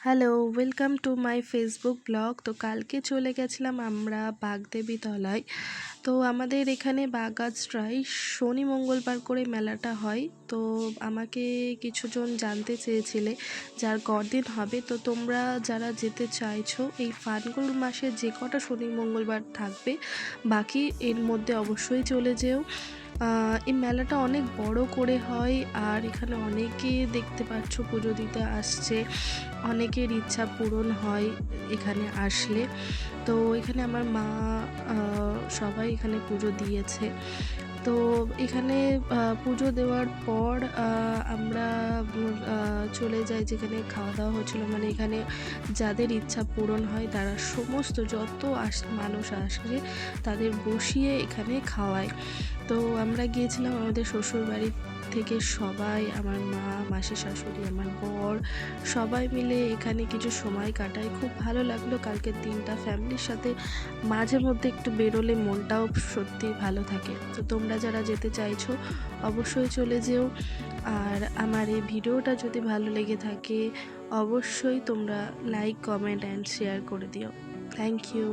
Hello welcome to my Facebook blog তো কালকে চলে গেছিলাম আমরা বাগদেবী তলায়। তো আমাদের এখানে বাগাজরায় শনি মঙ্গলবার করে মেলাটা হয়। তো আমাকে কিছুজন জানতে চেয়েছিলে যার গরদিন হবে। তো তোমরা যারা যেতে চাইছো, এই ফানগুল মাসে যে কটা শনি মঙ্গলবার থাকবে, বাকি এর মধ্যে অবশ্যই চলে যেও। এই মেলাটা অনেক বড় করে হয় আর এখানে অনেকে দেখতে পাচ্ছ পুজো দিতে আসছে, অনেকের ইচ্ছা পূরণ হয় এখানে আসলে। তো এখানে আমার মা সবাই এখানে পুজো দিয়েছে। তো এখানে পুজো দেওয়ার পর আমরা চলে যাই যেখানে খাওয়া দাওয়া হচ্ছিল। মানে এখানে যাদের ইচ্ছা পূরণ হয় তারা সমস্ত যত আস, মানুষ আসে তাদের বসিয়ে এখানে খাওয়ায়। তো আমরা গিয়েছিলাম আমাদের শ্বশুর বাড়ি থেকে সবাই, আমার মা, মাসি, শাশুড়ি, আমার বর, সবাই মিলে এখানে কিছু সময় কাটাই। খুব ভালো লাগল কালকের দিনটা ফ্যামিলির সাথে মাঝে মধ্যে একটু বেরোলে মনটাও সত্যি ভালো থাকে। তো তোমরা যারা যেতে চাইছো অবশ্যই চলে যেও। আর আমার এই ভিডিওটা যদি ভালো লেগে থাকে অবশ্যই তোমরা লাইক, কমেন্ট অ্যান্ড শেয়ার করে দিও। Thank you